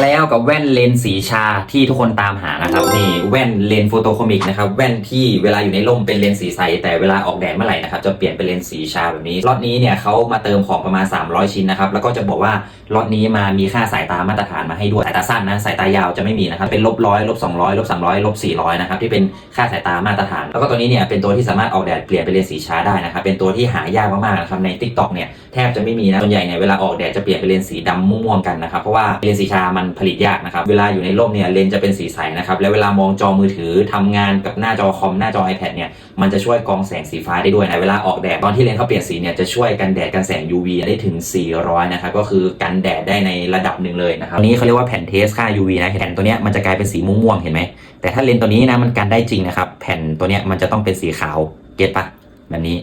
Vale. ้วกับแว่นเลนส์สีชาที่ทุกคนตามหานะครับนี่แว่นเลนส์โฟโตโคมิกนะครับแว่นที่เวลาอยู่ในร่มเป็นเลนส์สีใส แต่เวลาออกแดดเมื่อไหร่นะครับจะเปลี่ยนเป็นเลนส์สีชาแบบนี้ล็อตนี้เนี่ยเขามาเติมของประมาณ 300 ชิ้นนะครับแล้วก็จะบอกว่าล็อตนี้มามีค่าสายตามาตรฐานมาให้ด้วยสายตาสั้นนะสายตายาวจะไม่มีนะครับเป็นลบร้อยลบ200ลบ300ลบ400นะครับที่เป็นค่าสายตามาตรฐาน แล้วก็ตัวนี้เนี่ยเป็นตัวที่สามารถออกแดดเปลี่ยนเป็นเลนส์สีชาได้นะครับเป็นตัวที่หายากมากๆนะครับใน Tik t o อกเนี่ยแทบจะไม่มีนะส่วนใหญ่เนี่ยเวลาออกแดดจะเปลี่ยนเป็นเลนสีดำม่วงๆกันนะครับเพราะว่าเลนส์สีชามันผลิตยากนะครับ เวลาอยู่ในร่มเนี่ยเลนจะเป็นสีใสนะครับ แล้วเวลามองจอมือถือทำงานกับหน้าจอคอมหน้าจอ iPad เนี่ย มันจะช่วยกองแสงสีฟ้าได้ด้วยนะ เวลาออกแดดตอนที่เลนเขาเปลี่ยนสีเนี่ยจะช่วยกันแดดกันแสง UV ได้ถึง 400 นะครับ ก็คือกันแดดได้ในระดับหนึ่งเลยนะครับตัวนี้เขาเรียกว่าแผ่นเทสค่า UV นะ แผ่นตัวเนี้ยมันจะกลายเป็นสีม่วงๆ เห็นไหม แต่ถ้าเลนตัวนี้นะมันกันได้จริงนะครับ แผ่นตัวเนี้ยมันจะต้องเป็นสีขาว เก็ตปะแบบนี้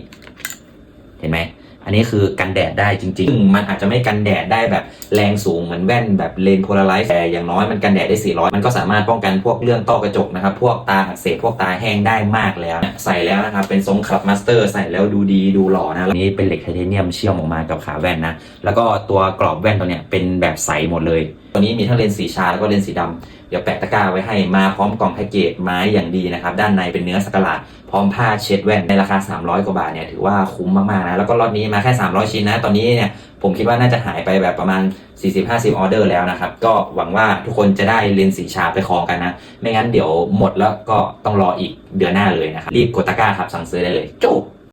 เห็นไหม อันนี้คือกันแดดได้จริงๆซึ่งมันอาจจะไม่กันแดดได้แบบแรงสูงเหมือนแว่นแบบเลนโพลาไรซ์แต่อย่างน้อยมันกันแดดได้ 400 มันก็สามารถป้องกันพวกเรื่องต้อกระจกนะครับ พวกตาอักเสบพวกตาแห้งได้มากแล้ว ใส่แล้วนะครับ เป็นทรงคลับมาสเตอร์ใส่แล้วดูดีดูหล่อนะอันนี้เป็นเหล็กไทเทเนียมเชื่อมออกมากับขาแว่นนะ แล้วก็ตัวกรอบแว่นตัวเนี้ยเป็นแบบใสหมดเลย ตัวนี้มีทั้งเลนส์สีชาแล้วก็เลนส์สีดำเดี๋ยวแปะตะกร้าไว้ให้มาพร้อมกล่องแพ็กเกจไม้อย่างดีนะครับ ด้านในเป็นเนื้อสกหลาดพร้อมผ้าเช็ดแว่นในราคา 300 กว่าบาทเนี่ยถือว่าคุ้มมากๆนะแล้วก็ล็อตนี้มาแค่ 300 ชิ้นนะ ตอนนี้เนี่ยผมคิดว่าน่าจะหายไปแบบประมาณ 40-50 ออเดอร์แล้วนะครับ ก็หวังว่าทุกคนจะได้เลนส์สีชาไปครองกันนะ ไม่งั้นเดี๋ยวหมดแล้วก็ต้องรออีกเดือนหน้าเลยนะครับ รีบกดตะกร้าครับสั่งซื้อได้เลยจบ